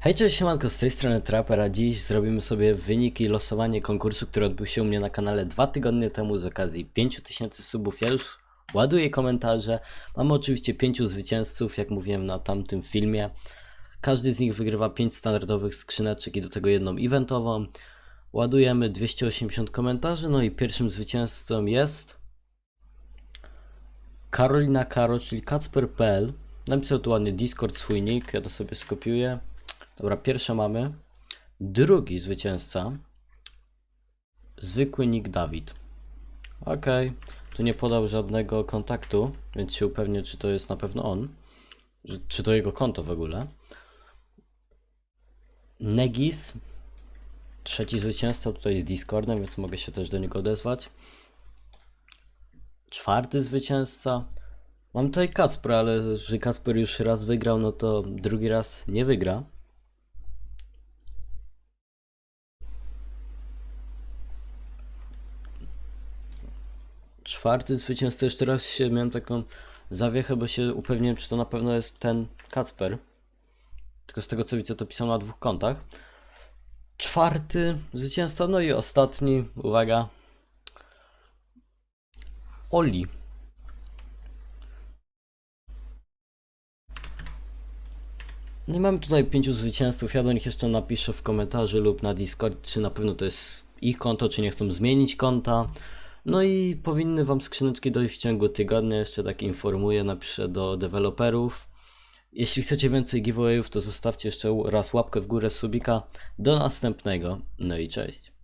Hej, cześć, siemanko, z tej strony Trapper, a dziś zrobimy sobie wyniki i losowanie konkursu, który odbył się u mnie na kanale dwa tygodnie temu z okazji 5000 subów. Ja już ładuję komentarze. Mamy oczywiście pięciu zwycięzców, jak mówiłem na tamtym filmie. Każdy z nich wygrywa 5 standardowych skrzyneczek i do tego jedną eventową. Ładujemy 280 komentarzy, no i pierwszym zwycięzcą jest Karolina Karo, czyli Kacper.pl. Napisał tu ładnie Discord swój nick, ja to sobie skopiuję. Dobra, pierwsze mamy. Drugi zwycięzca. Zwykły nick Dawid. Okej, tu nie podał żadnego kontaktu, więc się upewnię, czy to jest na pewno on. Czy to jego konto w ogóle. Negis. Trzeci zwycięzca tutaj z Discordem, więc mogę się też do niego odezwać. Czwarty zwycięzca. Mam tutaj Kacper, ale że Kacper już raz wygrał, no to drugi raz nie wygra. Czwarty zwycięzca jeszcze raz się miałem taką zawiechę, bo się upewniłem, czy to na pewno jest ten Kacper. Tylko z tego co widzę, to pisał na dwóch kontach. Czwarty zwycięzca, no i ostatni, uwaga. Oli. No i mamy tutaj pięciu zwycięzców. Ja do nich jeszcze napiszę w komentarzu lub na Discord, czy na pewno to jest ich konto, czy nie chcą zmienić konta. No i powinny Wam skrzyneczki dojść w ciągu tygodnia. Jeszcze tak informuję, napiszę do deweloperów. Jeśli chcecie więcej giveawayów, to zostawcie jeszcze raz łapkę w górę subika. Do następnego. No i cześć.